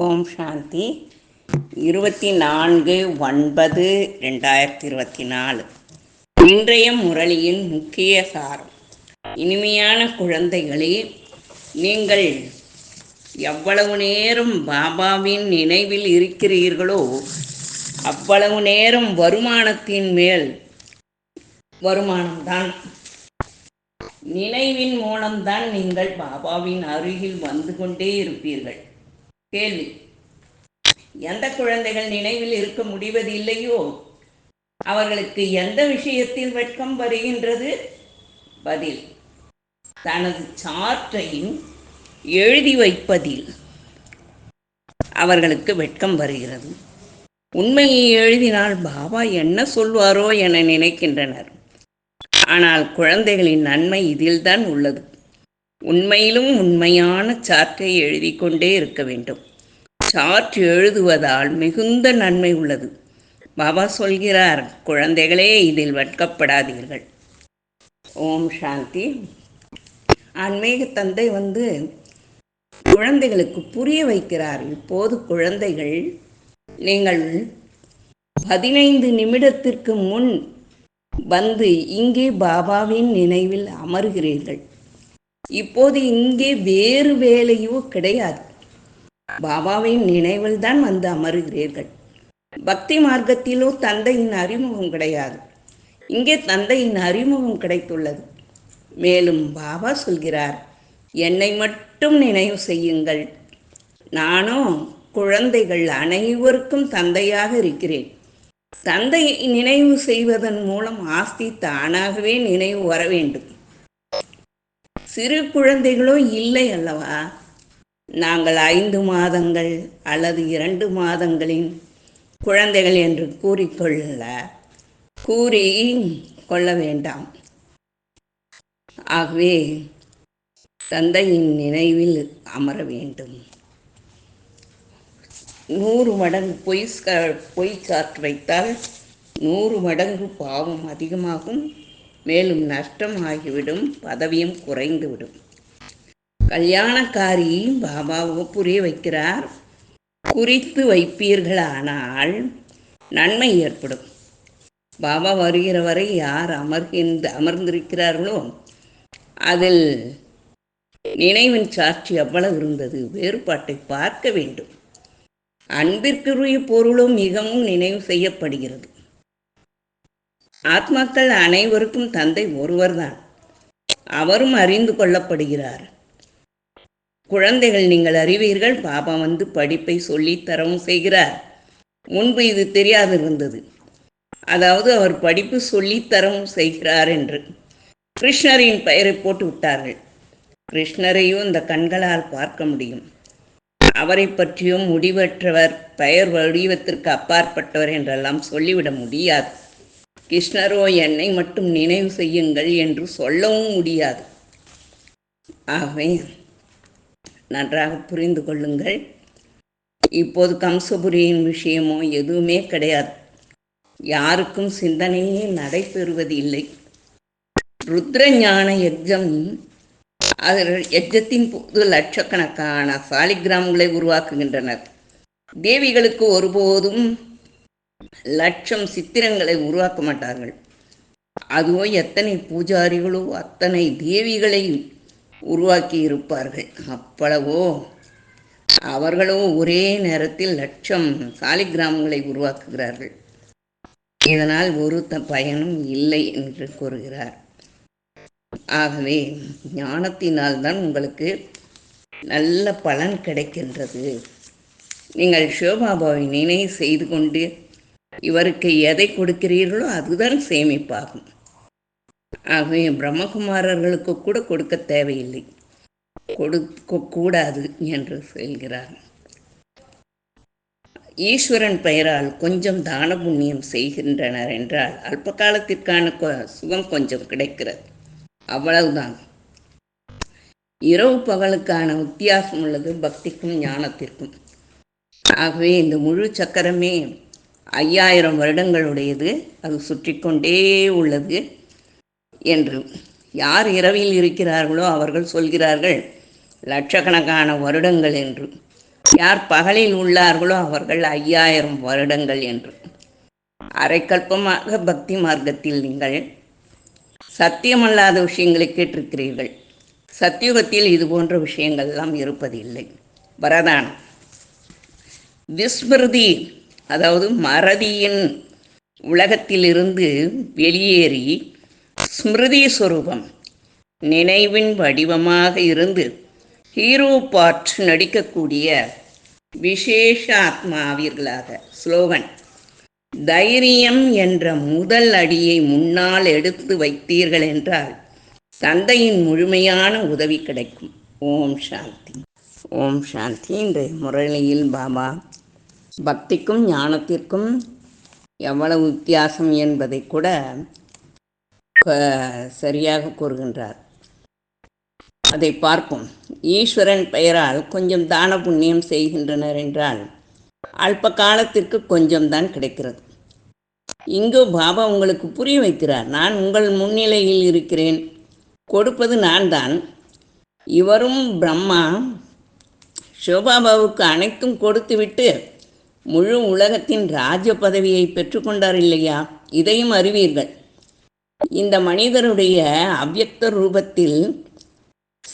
ஓம் சாந்தி. இருபத்தி நான்கு ஒன்பது ரெண்டாயிரத்தி இருபத்தி நாலு இன்றைய முரளியின் முக்கிய சாரம். இனிமையான குழந்தைகளே நீங்கள் எவ்வளவு நேரம் பாபாவின் நினைவில் இருக்கிறீர்களோ அவ்வளவு நேரம் வருமானத்தின் மேல் வருமானம்தான். நினைவின் மூலம்தான் நீங்கள் பாபாவின் அருகில் வந்து கொண்டே இருப்பீர்கள். கேள்வி. எந்த குழந்தைகள் நினைவில் இருக்க முடிவதில்லையோ? அவர்களுக்கு எந்த விஷயத்தில் வெட்கம் வருகின்றது? பதில். தனது சாற்றையும் எழுதி வைப்பதில் அவர்களுக்கு வெட்கம் வருகிறது. உண்மையை எழுதினால் பாபா என்ன சொல்வாரோ என நினைக்கின்றனர். ஆனால் குழந்தைகளின் நன்மை இதில்தான் உள்ளது. உண்மையிலும் உண்மையான சார்ட்டை எழுதி கொண்டே இருக்க வேண்டும். சார்ட் எழுதுவதால் மிகுந்த நன்மை உள்ளது. பாபா சொல்கிறார் குழந்தைகளே இதில் வெட்கப்படாதீர்கள். ஓம் சாந்தி. ஆன்மீக தந்தை வந்து குழந்தைகளுக்கு புரிய வைக்கிறார். இப்போது குழந்தைகள் நீங்கள் பதினைந்து நிமிடத்திற்கு முன் வந்து இங்கே பாபாவின் நினைவில் அமர்கிறீர்கள். இப்போது இங்கே வேறு வேலையோ கிடையாது. பாபாவின் நினைவில் தான் வந்து அமருகிறீர்கள். பக்தி மார்க்கத்திலோ தந்தையின் அறிமுகம் கிடையாது. இங்கே தந்தையின் அறிமுகம் கிடைத்துள்ளது. மேலும் பாபா சொல்கிறார் என்னை மட்டும் நினைவு செய்யுங்கள். நானும் குழந்தைகள் அனைவருக்கும் தந்தையாக இருக்கிறேன். தந்தையை நினைவு செய்வதன் மூலம் ஆஸ்தி தானாகவே நினைவு வர வேண்டும். சிறு குழந்தைகளோ இல்லை அல்லவா? நாங்கள் ஐந்து மாதங்கள் அல்லது இரண்டு மாதங்களின் குழந்தைகள் என்று கூறிக்கொள்ள கூறி கொள்ள வேண்டாம். ஆகவே தந்தையின் நினைவில் அமர வேண்டும். நூறு மடங்கு பொய் பொய் சாற்று வைத்தால் நூறு மடங்கு பாவம் அதிகமாகும். மேலும் நஷ்டம் ஆகிவிடும் பதவியும் குறைந்துவிடும். கல்யாணக்காரி பாபாவோ புரிய வைக்கிறார். குறித்து வைப்பீர்களானால் நன்மை ஏற்படும். பாபா வருகிற வரை யார் அமர்கின்ற அமர்ந்திருக்கிறார்களோ அதில் நினைவின் சாட்சி எவ்வளவு இருந்தது. வேறுபாட்டை பார்க்க வேண்டும். அன்பிற்குரிய பொருளும் மிகவும் நினைவு செய்யப்படுகிறது. ஆத்மாக்கள் அனைவருக்கும் தந்தை ஒருவர்தான். அவரும் அறிந்து கொள்ளப்படுகிறார். குழந்தைகள் நீங்கள் அறிவீர்கள் பாபா வந்து படிப்பை சொல்லித்தரவும் செய்கிறார். முன்பு இது தெரியாது இருந்தது அதாவது அவர் படிப்பு சொல்லித்தரவும் செய்கிறார் என்று. கிருஷ்ணரின் பெயரை போட்டு விட்டார்கள். கிருஷ்ணரையும் இந்த கண்களால் பார்க்க முடியும். அவரை பற்றியும் முடிவற்றவர் பெயர் வடிவத்திற்கு அப்பாற்பட்டவர் என்றெல்லாம் சொல்லிவிட முடியாது. கிருஷ்ணரோ என்னை மட்டும் நினைவு செய்யுங்கள் என்று சொல்லவும் முடியாது. ஆகவே நன்றாக புரிந்து கொள்ளுங்கள். இப்போது கம்சபுரியின் விஷயமோ எதுவுமே கிடையாது. யாருக்கும் சிந்தனையே நடைபெறுவது இல்லை ருத்ர ஞான யஜ்ஜம் அதில் யஜ்ஜத்தின் போது லட்சக்கணக்கான சாலிகிராம்களை உருவாக்குகின்றனர். தேவிகளுக்கு ஒருபோதும் லட்சம் சித்திரங்களை உருவாக்க மாட்டார்கள். அதுவோ எத்தனை பூஜாரிகளோ அத்தனை தேவிகளை உருவாக்கி இருப்பார்கள். அப்பளவோ அவர்களோ ஒரே நேரத்தில் லட்சம் சாலிகிராமங்களை உருவாக்குகிறார்கள். இதனால் ஒரு த பயனும் இல்லை என்று கூறுகிறார். ஆகவே ஞானத்தினால் தான் உங்களுக்கு நல்ல பலன் கிடைக்கின்றது. நீங்கள் சிவபாபாவை நினைவு செய்து கொண்டு இவருக்கு எதை கொடுக்கிறீர்களோ அதுதான் சேமிப்பாகும். ஆகவே பிரம்மகுமாரர்களுக்கு கூட கொடுக்க தேவையில்லை. கொடுக்க கூடாது என்று சொல்கிறார். ஈஸ்வரன் பெயரால் கொஞ்சம் தான புண்ணியம் செய்கின்றனர் என்றால் அல்ப காலத்திற்கான சுகம் கொஞ்சம் கிடைக்கிறது. அவ்வளவுதான். இரவு பகலுக்கான வித்தியாசம் உள்ளது பக்திக்கும் ஞானத்திற்கும். ஆகவே இந்த முழு சக்கரமே ஐயாயிரம் வருடங்களுடையது அது சுற்றி கொண்டே உள்ளது என்று. யார் இரவில் இருக்கிறார்களோ அவர்கள் சொல்கிறார்கள் லட்சக்கணக்கான வருடங்கள் என்று. யார் பகலில் உள்ளார்களோ அவர்கள் ஐயாயிரம் வருடங்கள் என்று. அரைக்கல்பமாக பக்தி மார்க்கத்தில் நீங்கள் சத்தியமல்லாத விஷயங்களை கேட்டிருக்கிறீர்கள். சத்தியுகத்தில் இது போன்ற விஷயங்கள்லாம் இருப்பதில்லை. வரதானம். விஸ்மிருதி அதாவது மறதியின் உலகத்திலிருந்து வெளியேறி ஸ்மிருதி சுரூபம் நினைவின் வடிவமாக இருந்து ஹீரோ பார்ட் நடிக்கக்கூடிய விசேஷ ஆத்மாவீர்களாக. ஸ்லோகன் தைரியம் என்ற முதல் அடியை முன்னால் எடுத்து வைத்தீர்கள் என்றால் தந்தையின் முழுமையான உதவி கிடைக்கும். ஓம் சாந்தி. ஓம் சாந்தி. இன்றைய முரளியில் பாபா பக்திக்கும் ஞானத்திற்கும் எவ்வளவு வித்தியாசம் என்பதை கூட சரியாக கூறுகின்றார். அதை பார்ப்போம். ஈஸ்வரன் பெயரால் கொஞ்சம் தான புண்ணியம் செய்கின்றனர் என்றால் அல்ப காலத்திற்கு கொஞ்சம் தான் கிடைக்கிறது. இங்கு பாபா உங்களுக்கு புரிய வைக்கிறார் நான் உங்கள் முன்னிலையில் இருக்கிறேன். கொடுப்பது நான் தான். இவரும் பிரம்மா சிவபாபாவுக்கு அனைத்தும் கொடுத்துவிட்டு முழு உலகத்தின் ராஜ பதவியை பெற்றுக்கொண்டார் இல்லையா? இதையும் அறிவீர்கள். இந்த மனிதருடைய அவ்யக்த ரூபத்தில்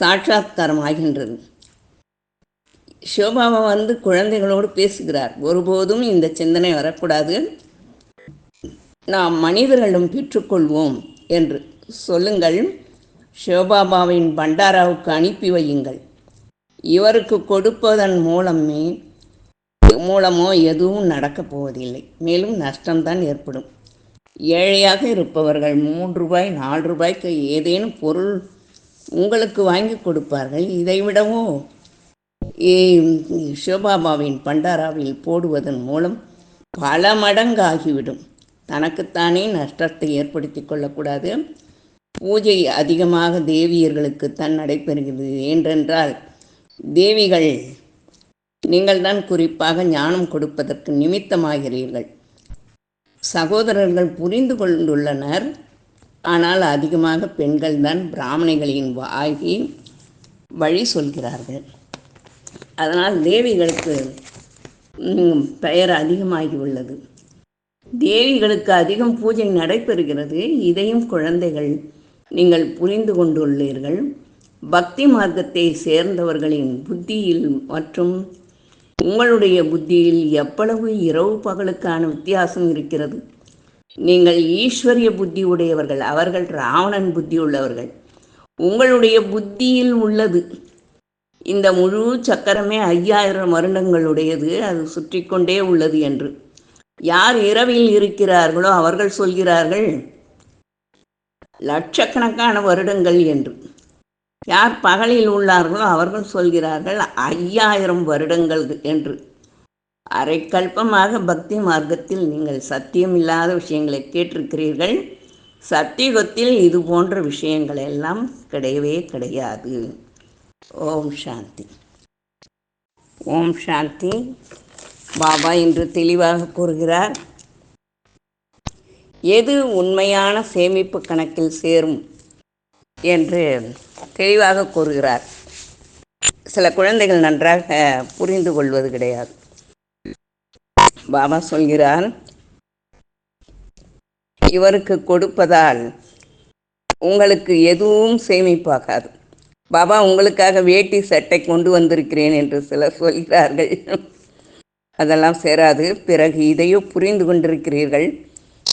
சாட்சாத்காரம் ஆகின்றது சிவபாபா வந்து குழந்தைகளோடு பேசுகிறார். ஒருபோதும் இந்த சிந்தனை வரக்கூடாது. நாம் மனிதர்களும் பெற்றுக்கொள்வோம் என்று சொல்லுங்கள். சிவபாபாவின் பண்டாராவுக்கு அனுப்பி வையுங்கள். இவருக்கு கொடுப்பதன் மூலமே மூலமோ எதுவும் நடக்கப் போவதில்லை. மேலும் நஷ்டம்தான் ஏற்படும். ஏழையாக இருப்பவர்கள் மூன்று ரூபாய் நாலு ரூபாய்க்கு ஏதேனும் பொருள் உங்களுக்கு வாங்கி கொடுப்பார்கள். இதைவிடவும் ஏ- சிவபாபாவின் பண்டாராவில் போடுவதன் மூலம் பல மடங்காகிவிடும். தனக்குத்தானே நஷ்டத்தை ஏற்படுத்தி கொள்ளக்கூடாது. பூஜை அதிகமாக தேவியர்களுக்கு தான் நடைபெறுகிறது ஏனென்றால் தேவிகள் நீங்கள்தான் குறிப்பாக ஞானம் கொடுப்பதற்கு நிமித்தமாகிறீர்கள். சகோதரர்கள் புரிந்து கொண்டுள்ளனர். ஆனால் அதிகமாக பெண்கள் தான் பிராமணிகளின் வாகி வழி சொல்கிறார்கள். அதனால் தேவிகளுக்கு பெயர் அதிகமாகி உள்ளது தேவிகளுக்கு அதிகம் பூஜை நடைபெறுகிறது. இதையும் குழந்தைகள் நீங்கள் புரிந்து கொண்டுள்ளீர்கள். பக்தி மார்க்கத்தை சேர்ந்தவர்களின் புத்தியில் மற்றும் உங்களுடைய புத்தியில் எவ்வளவு இரவு பகலுக்கான வித்தியாசம் இருக்கிறது? நீங்கள் ஈஸ்வரிய புத்தி உடையவர்கள் அவர்கள் ராவணன் புத்தி உள்ளவர்கள். உங்களுடைய புத்தியில் உள்ளது. இந்த முழு சக்கரமே ஐயாயிரம் வருடங்களுடையது அது சுற்றி கொண்டே உள்ளது என்று. யார் இரவில் இருக்கிறார்களோ அவர்கள் சொல்கிறார்கள் லட்சக்கணக்கான வருடங்கள் என்று. யார் பகலில் உள்ளார்களோ அவர்கள் சொல்கிறார்கள் ஐயாயிரம் வருடங்கள் என்று. அரைக்கல்பமாக பக்தி மார்க்கத்தில் நீங்கள் சத்தியம் இல்லாத விஷயங்களை கேட்டிருக்கிறீர்கள். சத்தியுகத்தில் இது போன்ற விஷயங்கள் எல்லாம் கிடையவே கிடையாது. ஓம் சாந்தி. ஓம் சாந்தி. பாபா இன்று தெளிவாக கூறுகிறார் எது உண்மையான சேமிப்பு கணக்கில் சேரும்? என்று தெளிவாக கூறுகிறார். சில குழந்தைகள் நன்றாக புரிந்து கொள்வது கிடையாது. பாபா சொல்கிறார் இவருக்கு கொடுப்பதால் உங்களுக்கு எதுவும் சேமிப்பாகாது. பாபா உங்களுக்காக வேட்டி சட்டை கொண்டு வந்திருக்கிறேன் என்று சிலர் சொல்கிறார்கள். அதெல்லாம் சேராது. பிறகு இதையோ புரிந்து கொண்டிருக்கிறீர்கள்.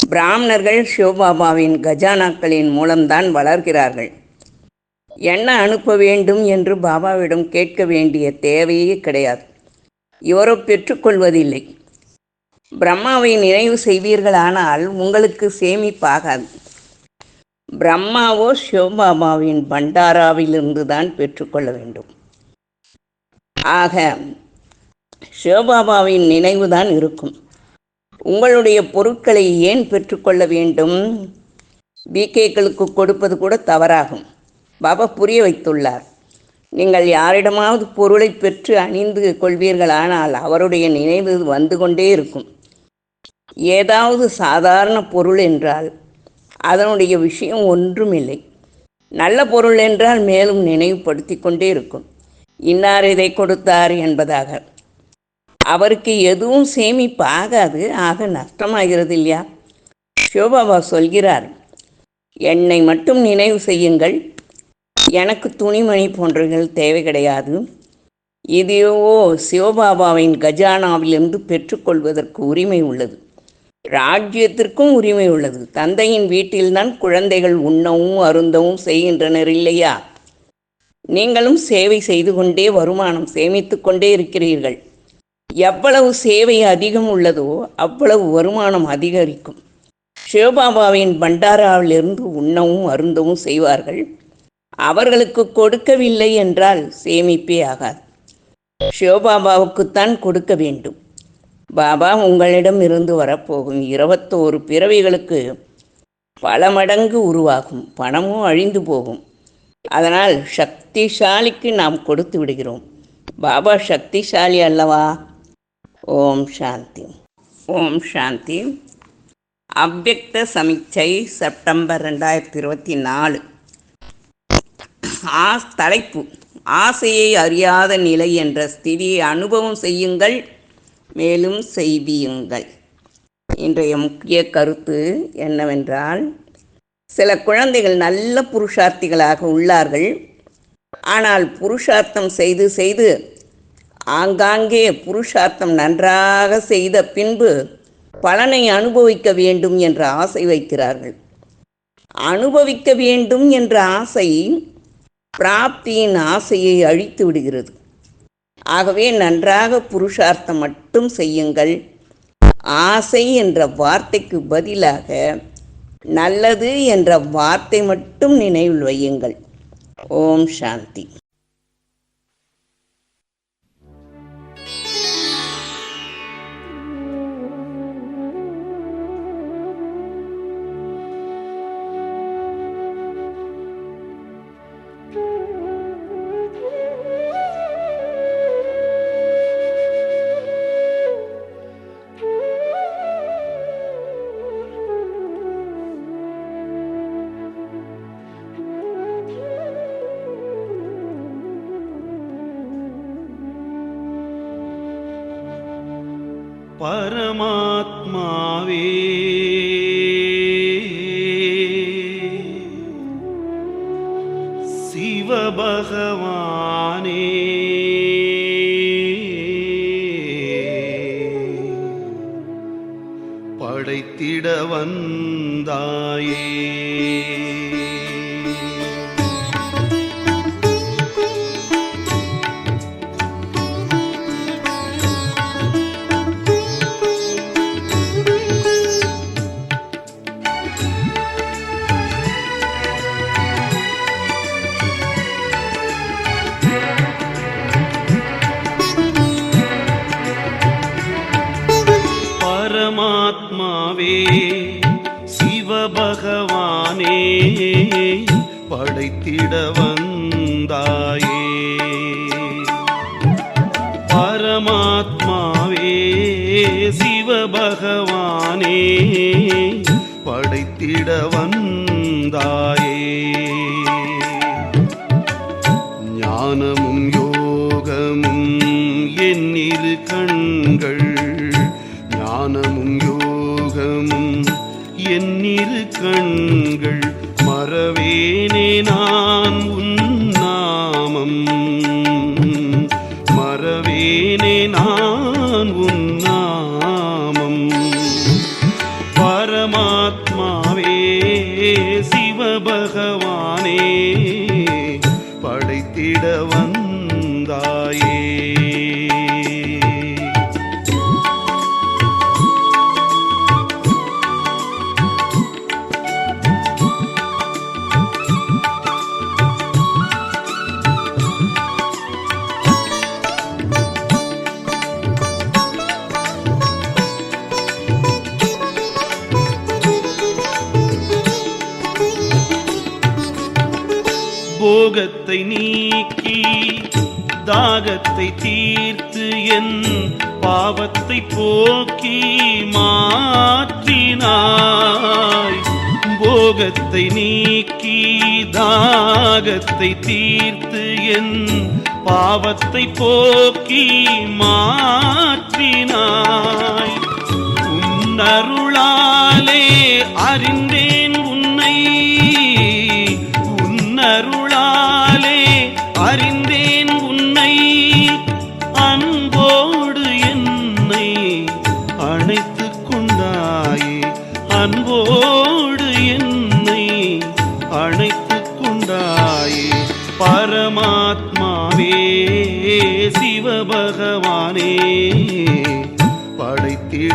பிராமணர்கள் சிவபாபாவின் கஜானாக்களின் மூலம்தான் வளர்கிறார்கள். என்ன அனுப்ப வேண்டும் என்று பாபாவிடம் கேட்க வேண்டிய தேவையே கிடையாது. இவரோ பெற்றுக்கொள்வதில்லை பிரம்மாவை நினைவு செய்வீர்களானால் உங்களுக்கு சேமிப்பாகாது. பிரம்மாவோ சிவபாபாவின் பண்டாராவிலிருந்து தான் பெற்றுக்கொள்ள வேண்டும். ஆக சிவபாபாவின் நினைவு தான் இருக்கும். உங்களுடைய பொருட்களை ஏன் பெற்றுக்கொள்ள வேண்டும்? பிகேக்களுக்கு கொடுப்பது கூட தவறாகும். பாபா புரிய வைத்துள்ளார். நீங்கள் யாரிடமாவது பொருளை பெற்று அணிந்து கொள்வீர்களானால் அவருடைய நினைவு வந்து கொண்டே இருக்கும். ஏதாவது சாதாரண பொருள் என்றால் அதனுடைய விஷயம் ஒன்றுமில்லை நல்ல பொருள் என்றால் மேலும் நினைவுபடுத்தி கொண்டே இருக்கும். இன்னார் இதை கொடுத்தார் என்பதாக. அவருக்கு எதுவும் சேமிப்பாகாது ஆக நஷ்டமாகிறது இல்லையா சிவபாபா சொல்கிறார். என்னை மட்டும் நினைவு செய்யுங்கள். எனக்கு துணிமணி போன்றவைகள் தேவை கிடையாது. இதையோ சிவபாபாவின் கஜானாவிலிருந்து பெற்றுக்கொள்வதற்கு உரிமை உள்ளது. ராஜ்யத்திற்கும் உரிமை உள்ளது. தந்தையின் வீட்டில்தான் குழந்தைகள் உண்ணவும் அருந்தவும் செய்கின்றனர் இல்லையா? நீங்களும் சேவை செய்து கொண்டே வருமானம் சேமித்து கொண்டே இருக்கிறீர்கள். எவ்வளவு சேவை அதிகம் உள்ளதோ அவ்வளவு வருமானம் அதிகரிக்கும். சிவபாபாவின் பண்டாராவிலிருந்து உண்ணவும் அருந்தவும் செய்வார்கள். அவர்களுக்கு கொடுக்கவில்லை என்றால் சேமிப்பே ஆகாது. சிவபாபாவுக்குத்தான் கொடுக்க வேண்டும். பாபா உங்களிடம் இருந்து வரப்போகும் இருபத்தோரு பிறவிகளுக்கு பல மடங்கு உருவாகும். பணமும் அழிந்து போகும். அதனால் சக்திசாலிக்கு நாம் கொடுத்து விடுகிறோம். பாபா சக்திசாலி அல்லவா? ஓம் சாந்தி. ஓம் சாந்தி. அவ்வக்த சமீட்சை செப்டம்பர் ரெண்டாயிரத்தி இருபத்தி நாலு. ஆ தலைப்பு. ஆசையை அறியாத நிலை என்ற ஸ்திதியை அனுபவம் செய்யுங்கள் மேலும் செய்வியுங்கள். இன்றைய முக்கிய கருத்து என்னவென்றால் சில குழந்தைகள் நல்ல புருஷார்த்திகளாக உள்ளார்கள். ஆனால் புருஷார்த்தம் செய்து செய்து ஆங்காங்கே புருஷார்த்தம் நன்றாக செய்த பின்பு பலனை அனுபவிக்க வேண்டும் என்ற ஆசை வைக்கிறார்கள். அனுபவிக்க வேண்டும் என்ற ஆசை பிராப்தியின் ஆசையை அழித்து விடுகிறது. ஆகவே நன்றாக புருஷார்த்தம் மட்டும் செய்யுங்கள். ஆசை என்ற வார்த்தைக்கு பதிலாக நல்லது என்ற வார்த்தை மட்டும் நினைவில் வையுங்கள். ஓம் சாந்தி. பரமாத்மாவே. சிவபகவானே. படைத்திட வந்தாயே. படைத்திட வந்தாய். பாவத்தை போக்கி மாற்றினாய். போகத்தை நீக்கி தாகத்தை தீர்த்து என் பாவத்தை போக்கி மாற்றினாய். உன்னருளாலே அறிந்து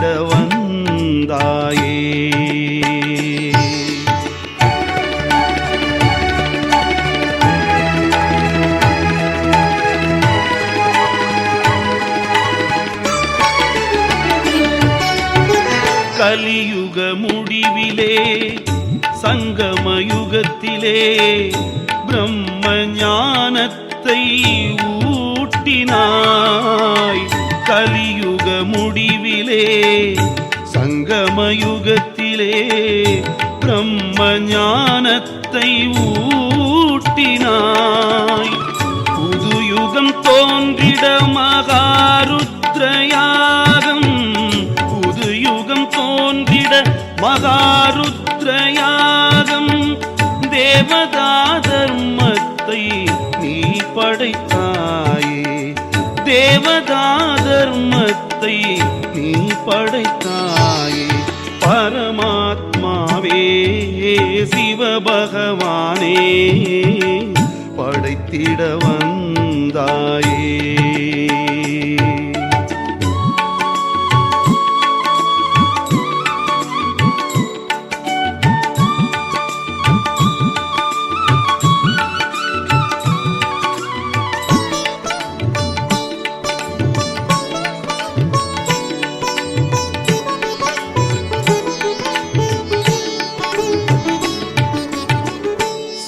படைத்திட வந்தாயே. கலியுக முடிவிலே சங்கமயுகத்திலே பிரம்ம ஞானத்தை ஊட்டினாய். கலியுக முடிவில் சங்கம சங்கமயுகத்திலே பிரம்ம ஞானத்தை ஊட்டினாய். புது யுகம் தோன்றிட மகாருத்ரயாகம் புது யுகம் தோன்றிட மகாருத்ரயாகம். தேவதா தர்மத்தை நீ படைத்தாயே தேவதா தர்மத்தை நீ படைத்தாயே. பரமாத்மாவே சிவபகவானே. படைத்திட வந்தாயே.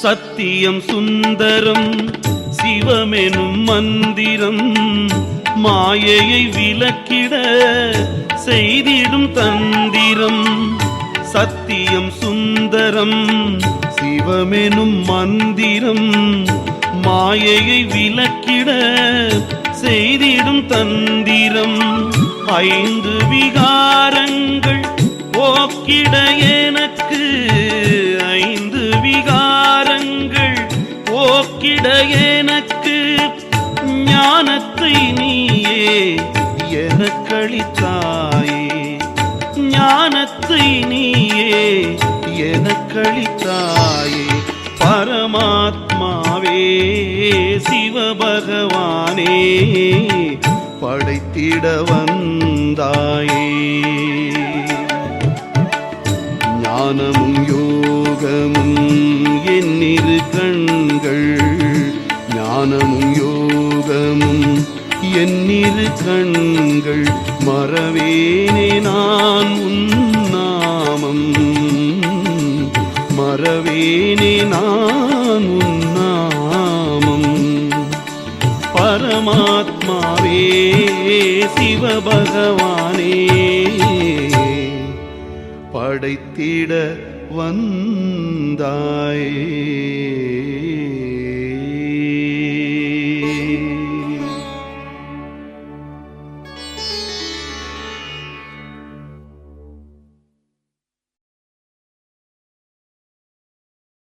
சத்தியம் சுந்தரம் சிவமெனும் மந்திரம் மாயையை விலக்கிட செய்திடும் தந்திரம். சத்தியம் சுந்தரம் சிவமெனும் மந்திரம் மாயையை விலக்கிட செய்திடும் தந்திரம். ஐந்து விகாரங்கள் போக்கிட எனக்கு விட எனக்கு ஞானத்தை நீயே எனக்களித்தாயே. ஞானத்தை நீயே எனக்களித்தாயே. பரமாத்மாவே சிவபகவானே படைத்திட வந்தாயே. ஞானமும் யோகமும் என்னிரு கண் ஞானமும் யோகமும் என்னிரு கண்கள் மறவேனே நான் உன்னாமம் மறவேனே நான் உன்னாமம் பரமாத்மாவே சிவபகவானே. படைத்திட வந்தாயே.